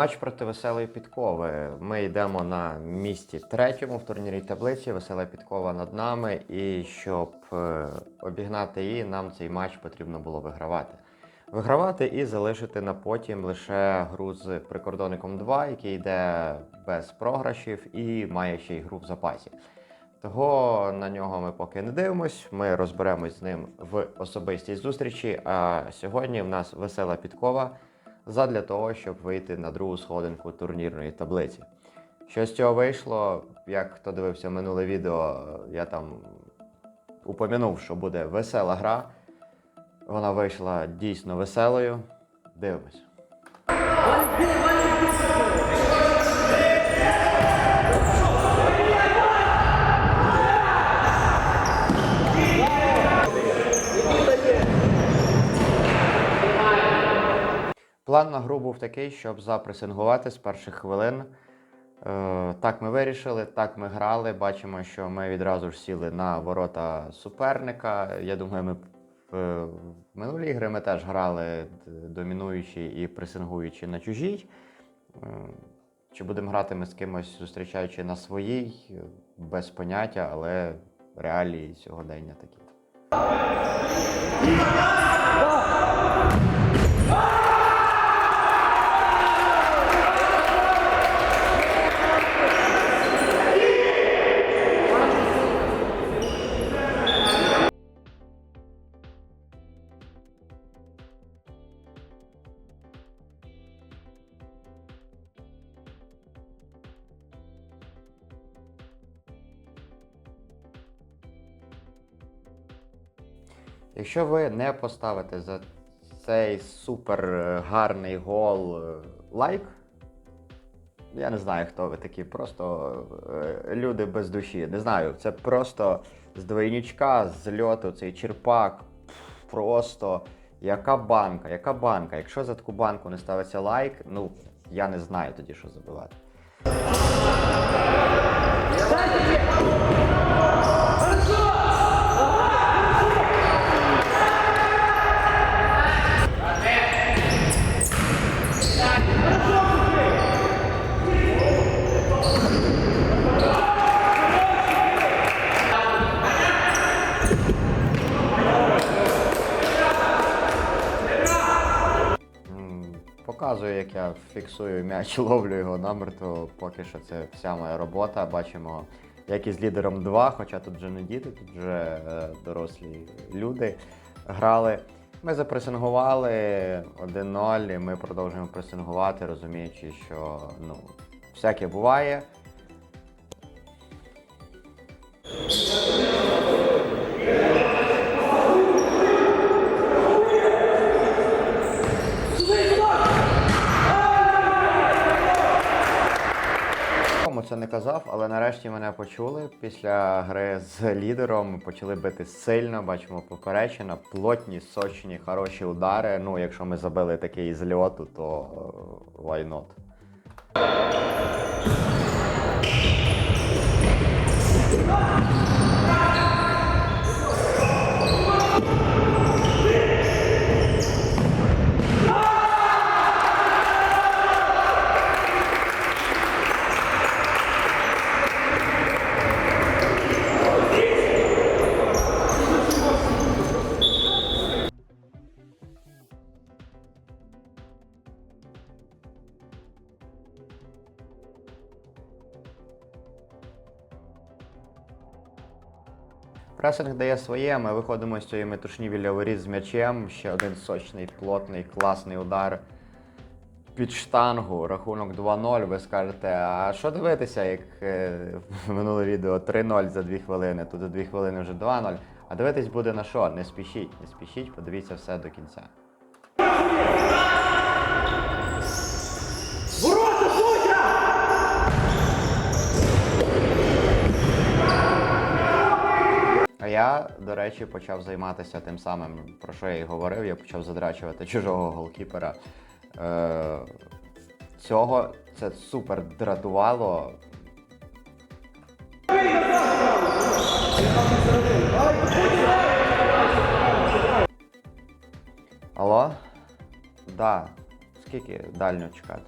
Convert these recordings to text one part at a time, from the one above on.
Матч проти веселої підкови. Ми йдемо на місці третьому в турнірній таблиці. Весела підкова над нами. І щоб е, обігнати її, нам цей матч потрібно було вигравати. Вигравати і залишити на потім лише гру з прикордонником 2, який йде без програшів і має ще й гру в запасі. Того на нього ми поки не дивимось. Ми розберемось з ним в особистій зустрічі. А сьогодні в нас весела підкова задля того, щоб вийти на другу сходинку турнірної таблиці. Що з цього вийшло, як хто дивився минуле відео, я там упомянув, що буде весела гра. Вона вийшла дійсно веселою. Дивимось. План на гру був такий, щоб запресингувати з перших хвилин. Е, так ми вирішили, так ми грали. Бачимо, що ми відразу ж сіли на ворота суперника. Я думаю, ми е, в минулі ігри ми теж грали д- домінуючи і пресингуючи на чужій. Е, Чи будемо грати ми з кимось, зустрічаючи на своїй, е, без поняття, але реалії сьогодення такі. Якщо ви не поставите за цей супер е, гарний гол е, лайк, я не знаю, хто ви такі, просто е, люди без душі. Не знаю, це просто з двойничка, з льоту, цей черпак. Просто яка банка, яка банка. Якщо за таку банку не ставиться лайк, ну я не знаю тоді, що забивати. Показую, як я фіксую м'яч, ловлю його намертво. Поки що це вся моя робота. Бачимо, як із лідером 2, хоча тут вже не діти, тут вже е, дорослі люди грали. Ми запресингували 1-0, і ми продовжуємо пресингувати, розуміючи, що ну, всяке буває. Казав, але нарешті мене почули. Після гри з лідером почали бити сильно, бачимо поперечина, плотні, сочні, хороші удари. Ну, якщо ми забили такий з льоту, то е, why not? Пресинг дає своє, ми виходимо з цієї метушні біля з м'ячем. Ще один сочний, плотний, класний удар під штангу. Рахунок 2-0. Ви скажете, а що дивитися, як е, в минуле відео 3-0 за 2 хвилини, тут за 2 хвилини вже 2-0. А дивитись буде на що? Не спішіть, не спішіть, подивіться все до кінця. Я, до речі, почав займатися тим самим, про що я і говорив. Я почав задрачувати чужого голкіпера. Е, цього це супер дратувало. Алло? Да. Скільки дально чекати?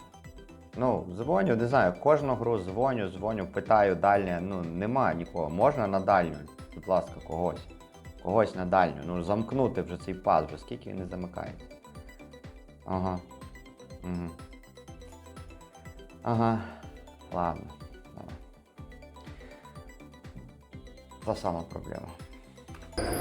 Ну, дзвоню, не знаю, кожну гру дзвоню, дзвоню, питаю дальня, ну нема нікого. Можна на дальню, будь ласка, когось. Когось на дальню. Ну замкнути вже цей пас, вже скільки він не замикається. Ага. Угу. Ага. Ладно. Давай. Та сама проблема. Давай,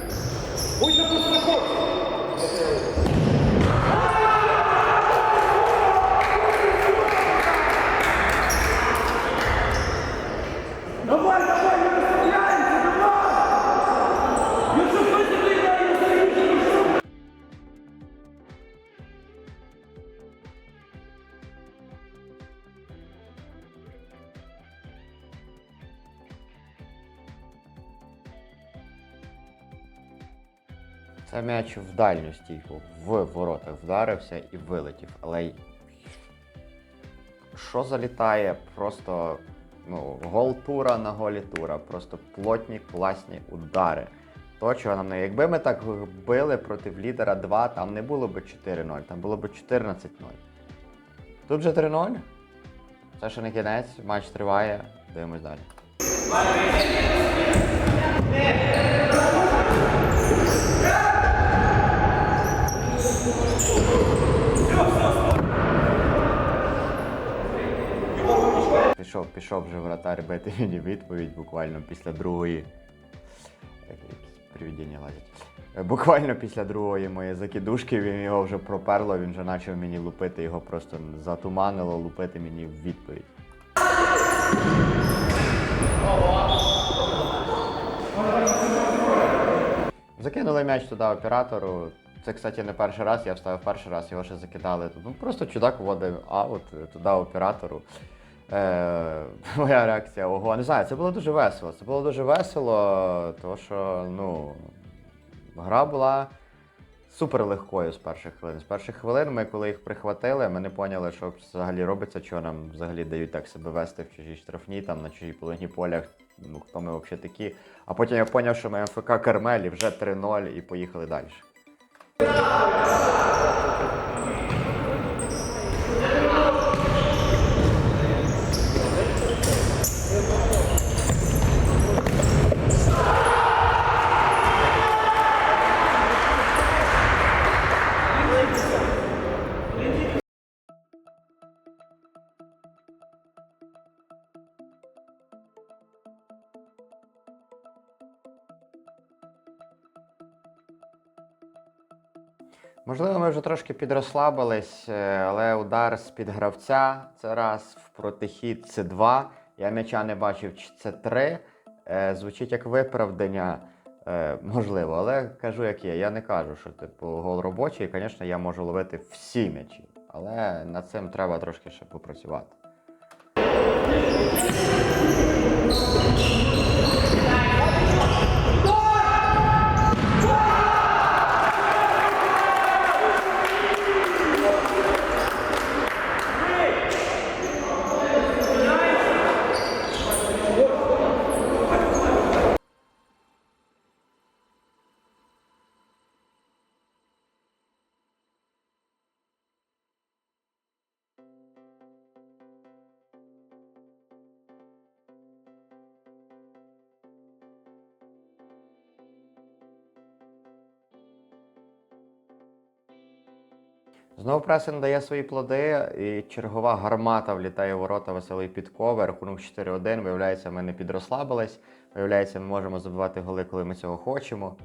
Це м'яч в дальню стійку, в воротах вдарився і вилетів. Але що залітає? Просто ну, гол тура на голі тура. Просто плотні, класні удари. То, чого нам не. Якби ми так били проти лідера 2, там не було б 4-0, там було б 14-0. Тут вже 3-0. Це ще не кінець, матч триває. Дивимось далі. Пішов, пішов вже вратар бити мені відповідь буквально після другої. Привідіння лазять. Е, Буквально після другої моєї закидушки він його вже проперло, він вже почав мені лупити, його просто затуманило, лупити мені в відповідь. Закинули м'яч туди оператору. Це, кстати, не перший раз, я вставив перший раз, його ще закидали. Ну просто чудак вводив аут туди оператору. Е, моя реакція, ого, не знаю, це було дуже весело. Це було дуже весело, тому що ну, гра була супер легкою з перших хвилин. З перших хвилин ми, коли їх прихватили, ми не поняли, що взагалі робиться, що нам взагалі дають так себе вести в чужій штрафні, там на чужій половині поля, ну хто ми взагалі такі. А потім я зрозумів, що ми МФК Кармелі вже 3-0 і поїхали далі. Можливо, ми вже трошки підрослабились, е, але удар з-під гравця це раз, в протихід це два. Я м'яча не бачив, чи це три. Е, Звучить як виправдання, е, можливо, але кажу, як є. Я не кажу, що типу гол робочий, і, звісно, я можу ловити всі м'ячі. Але над цим треба трошки ще попрацювати. Знову пресинг дає свої плоди, і чергова гармата влітає в ворота веселий підкови. Рахунок 4-1. Виявляється, ми не підрослабились. Виявляється, ми можемо забивати голи, коли ми цього хочемо.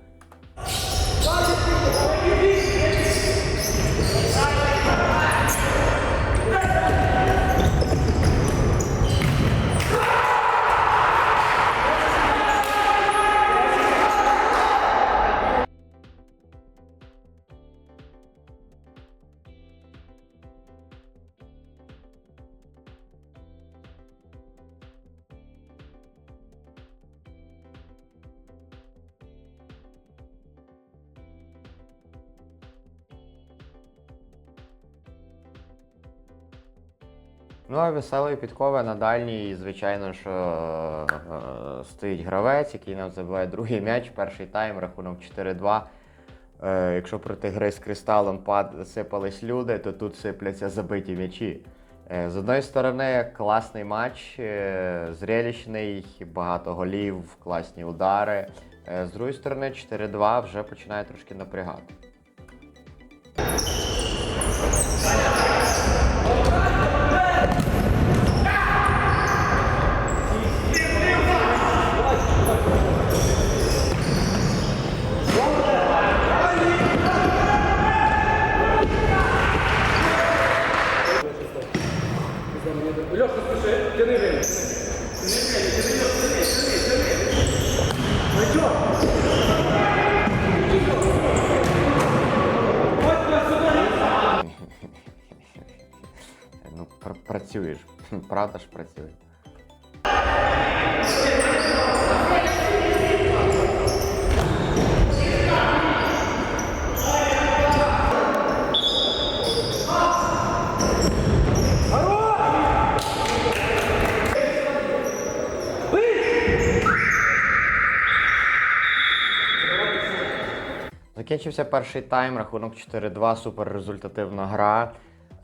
Ну, а веселої підкови на дальній, звичайно, що е, стоїть гравець, який нам забиває другий м'яч, перший тайм, рахунок 4-2. Е, якщо проти гри з кристалом сипались люди, то тут сипляться забиті м'ячі. Е, З одної сторони, класний матч, е, зрелищний, багато голів, класні удари. Е, З другої сторони, 4-2 вже починає трошки напрягати. Правда ж працює. Закінчився перший тайм, рахунок 4-2, супер результативна гра.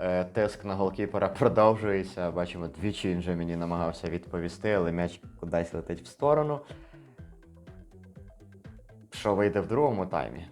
Е, Тиск на голкіпера продовжується. Бачимо, двічі він вже мені намагався відповісти, але м'яч кудись летить в сторону. Що вийде в другому таймі?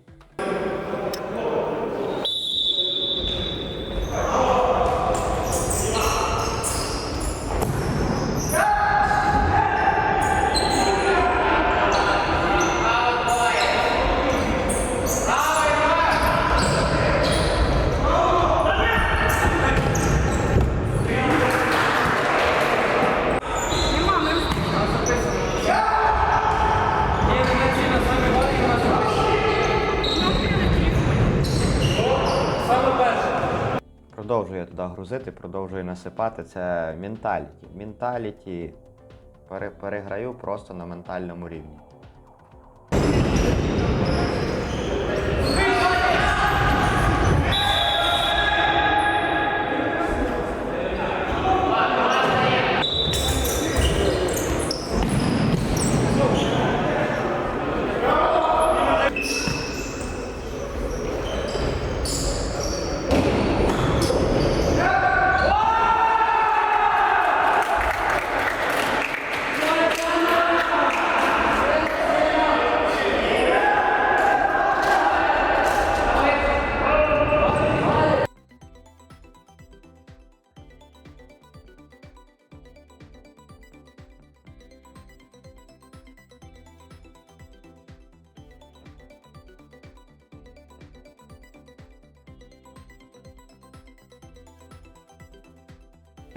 Туди продовжую насипати. Це менталіті. Менталіті пере- переграю просто на ментальному рівні.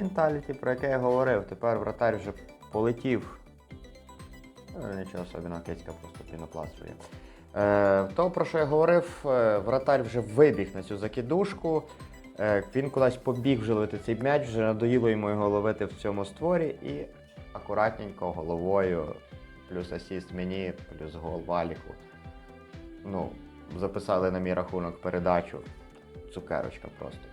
Менталіті, про яке я говорив, тепер вратар вже полетів. Ну, нічого особливого, кицька просто пінопластує. Е, то, про що я говорив, е, вратар вже вибіг на цю закидушку. Е, він кудись побіг вже ловити цей м'яч, вже надоїло йому його ловити в цьому створі і акуратненько головою, плюс асіст мені, плюс гол валіку. Ну, записали на мій рахунок передачу. Цукерочка просто.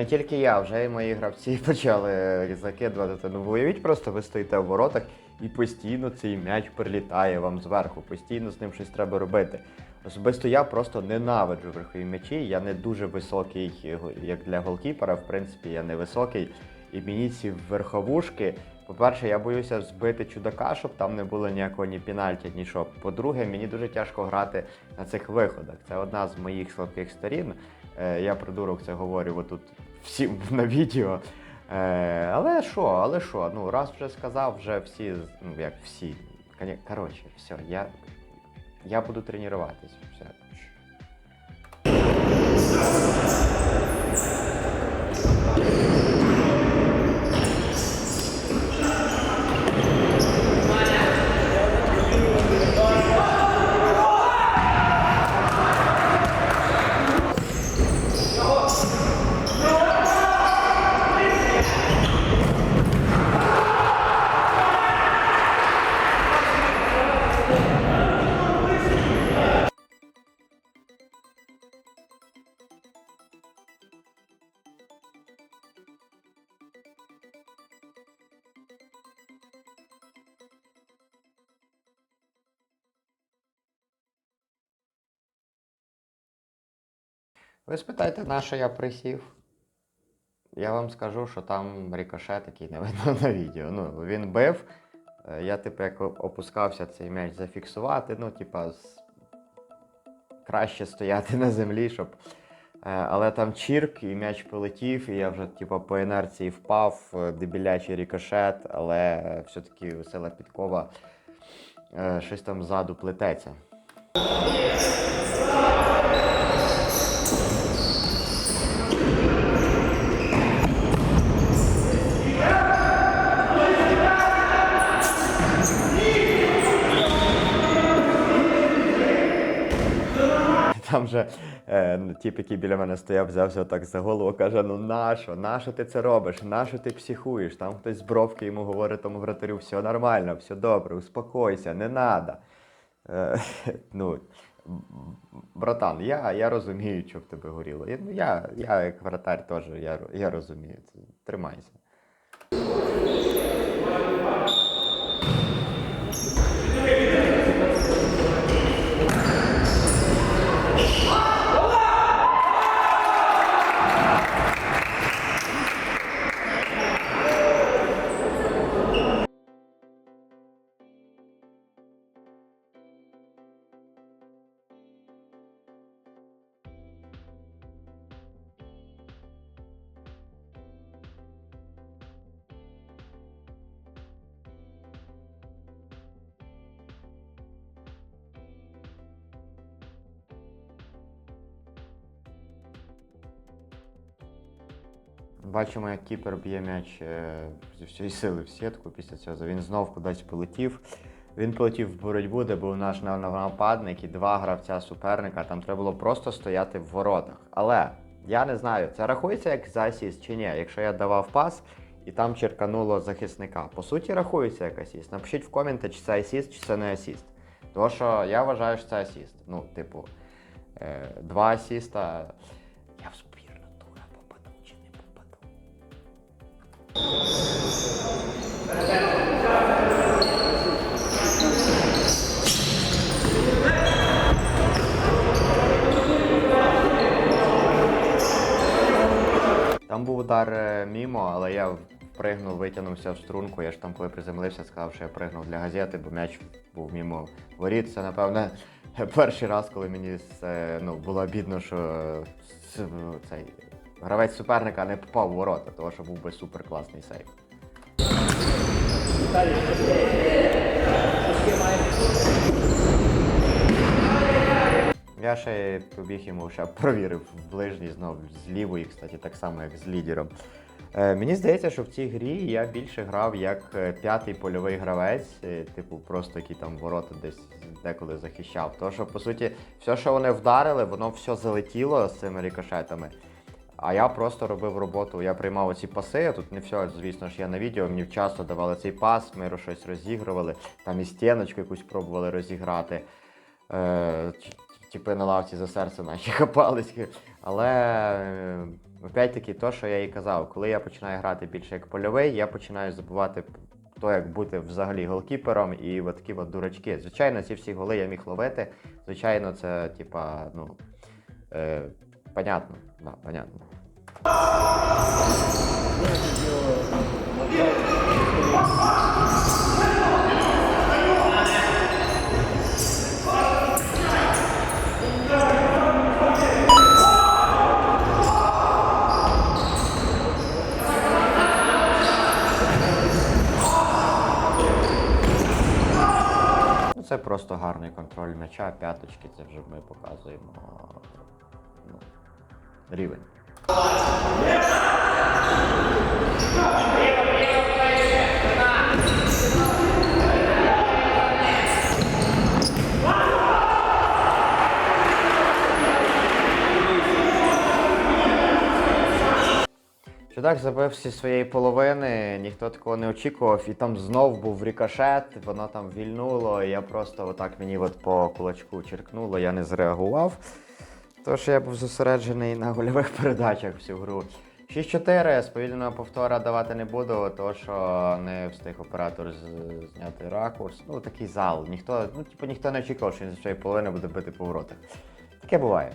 Не тільки я, вже і мої гравці почали закидувати. Ну уявіть, просто ви стоїте в воротах і постійно цей м'яч прилітає вам зверху, постійно з ним щось треба робити. Особисто я просто ненавиджу верхові м'ячі. Я не дуже високий, як для голкіпера, в принципі, я не високий. І мені ці верховушки, по-перше, я боюся збити чудака, щоб там не було ніякого ні пенальті, ні що. По-друге, мені дуже тяжко грати на цих виходах. Це одна з моїх слабких сторін. Е, Я придурок це говорю отут всім на відео. Е, але що, але що? Ну, раз вже сказав, вже всі, ну як всі. Коротше, все, я, я буду тренуватись. Все. Ви спитайте, на що я присів? Я вам скажу, що там рикошет, який не видно на відео. Ну, він бив. е, Я, типу, як опускався цей м'яч зафіксувати, ну, типа, краще стояти на землі, щоб. Е, Але там чірк, і м'яч полетів, і я вже, типу, по інерції впав, е, дебілячий рикошет, але все-таки весела підкова щось там ззаду плететься. Там же е, тіп, який біля мене стояв, взявся так за голову, каже: ну нащо, нащо ти це робиш? Нащо ти психуєш? Там хтось з бровки йому говорить тому вратарю, все нормально, все добре, успокойся, не надо. Е, ну, братан, я, я розумію, що в тебе горіло. Я, ну, я, я як вратар теж, я, я розумію. Тримайся. Бачимо, як кіпер б'є м'яч е, зі всієї сили в сітку. Після цього він знов кудись полетів. Він полетів в боротьбу, де був наш нападник і два гравця суперника. Там треба було просто стояти в воротах. Але я не знаю, це рахується як за асіст чи ні. Якщо я давав пас і там черкануло захисника. По суті, рахується як асіст. Напишіть в коменти, чи це асіст, чи це не асіст. Тому що я вважаю, що це асіст. Ну, типу, е, два асіста. Там був удар е, мімо, але я впригнув, витягнувся в струнку. Я ж там, коли приземлився, сказав, що я пригнув для газети, бо м'яч був мімо воріт. Це, напевне, перший раз, коли мені ну, було бідно, що цей гравець суперника не попав у ворота, тому що був би супер класний сейв. Я ще побіг йому, ще провірив ближній знов з лівої, кстати, так само, як з лідером. Е, мені здається, що в цій грі я більше грав як е, п'ятий польовий гравець, е, типу, просто який там ворота десь деколи захищав. Тому що, по суті, все, що вони вдарили, воно все залетіло з цими рикошетами. А я просто робив роботу, я приймав оці паси. Тут не все, звісно ж, я на відео, мені часто давали цей пас, ми щось розігрували, там і стіночку якусь пробували розіграти. Е, тіпи на лавці за серце наші хапались. Але е, опять-таки, то, що я і казав, коли я починаю грати більше як польовий, я починаю забувати то, як бути взагалі голкіпером і от такі от дурачки. Звичайно, ці всі голи я міг ловити. Звичайно, це типа, ну. Е, понятно, да, понятно. Ну, це просто гарний контроль м'яча, п'яточки, це вже ми показуємо рівень. Чудак забив зі своєї половини, ніхто такого не очікував, і там знов був рикошет, воно там вільнуло, і я просто отак мені от по кулачку черкнуло, я не зреагував. Тож я був зосереджений на гольових передачах всю гру. 6-4, сповільного повтора давати не буду, тому що не встиг оператор зняти ракурс. Ну, такий зал. Ніхто, ну, типу, ніхто не очікував, що він зі цієї половини буде бити повороти. Таке буває.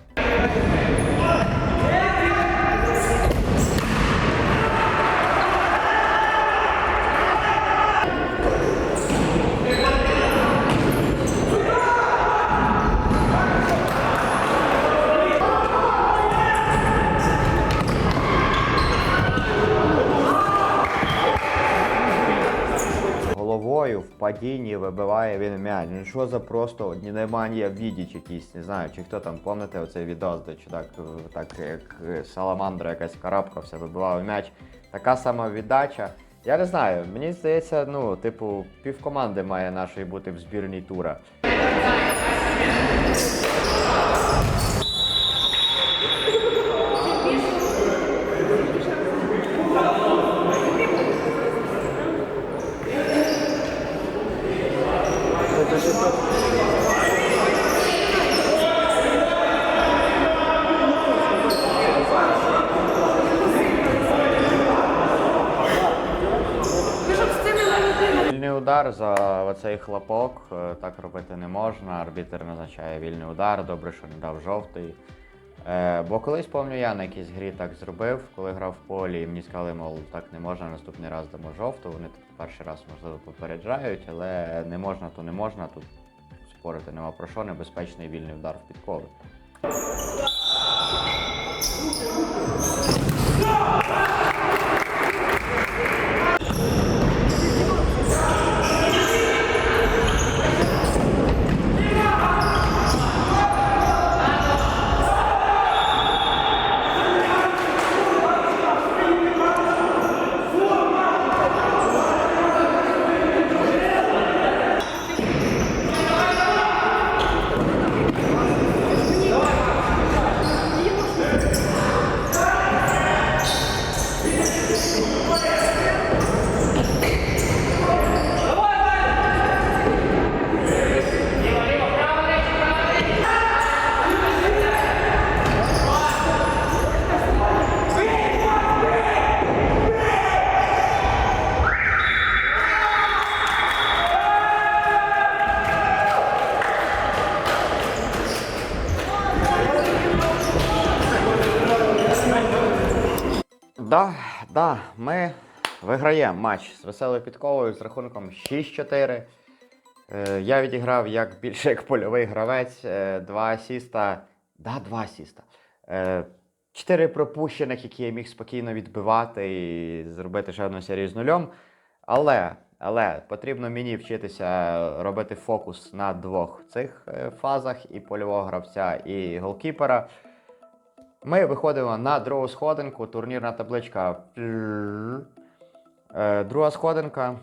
Головою в падінні вибиває він м'яч. Ну що за просто Німанія відіч якийсь, не знаю, чи хто там, пам'ятаєте оцей відос, де е, так як саламандра якась карабкався, вибивав м'яч. Така сама віддача. Я не знаю, мені здається, ну, типу, півкоманди має нашої бути в збірній тура. Вільний удар за оцей хлопок. е, Так робити не можна. Арбітер назначає вільний удар. Добре, що не дав жовтий. Е, бо колись пам'ятаю, я на якійсь грі так зробив, коли грав в полі, і мені сказали, мов, так не можна, наступний раз дамо жовту. Вони так перший раз, можливо, попереджають, але не можна, то не можна. Тут спорити нема про що, небезпечний вільний удар в підкови. Да, да, ми виграємо матч з веселою підковою з рахунком 6-4. Е, я відіграв як більше як польовий гравець, е, два асіста. Да, два асіста. Е, чотири пропущених, які я міг спокійно відбивати і зробити ще одну серію з нульом. Але, але потрібно мені вчитися робити фокус на двох цих фазах: і польового гравця, і голкіпера. Ми виходимо на другу сходинку, турнірна табличка. Е, Друга сходинка.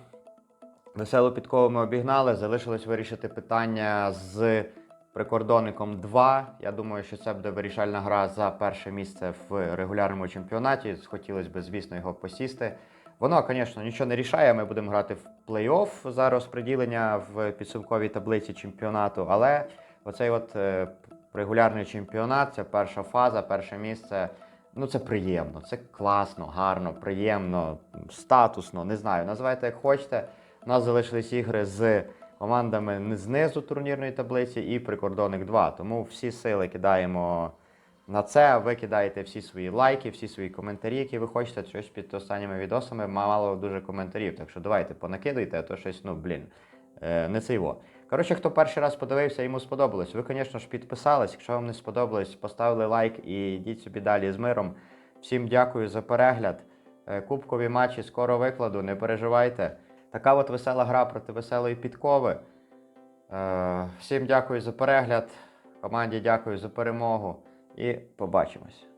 Веселу підкову ми обігнали. Залишилось вирішити питання з прикордонником 2. Я думаю, що це буде вирішальна гра за перше місце в регулярному чемпіонаті. Хотілося б, звісно, його посісти. Воно, звісно, нічого не рішає. Ми будемо грати в плей-офф за розподілення в підсумковій таблиці чемпіонату. Але оцей от е, регулярний чемпіонат, це перша фаза, перше місце. Ну, це приємно, це класно, гарно, приємно, статусно, не знаю. Називайте як хочете. У нас залишились ігри з командами знизу турнірної таблиці і прикордонник 2. Тому всі сили кидаємо на це. Ви кидаєте всі свої лайки, всі свої коментарі, які ви хочете. Щось під останніми відосами мало дуже коментарів. Так що давайте понакидуйте, а то щось, ну блін, е, не це його. Коротше, хто перший раз подивився, йому сподобалось. Ви, звісно ж, підписались. Якщо вам не сподобалось, поставили лайк і йдіть собі далі з миром. Всім дякую за перегляд. Е, Кубкові матчі скоро викладу, не переживайте. Така от весела гра проти веселої підкови. Е, Всім дякую за перегляд. Команді дякую за перемогу. І побачимось.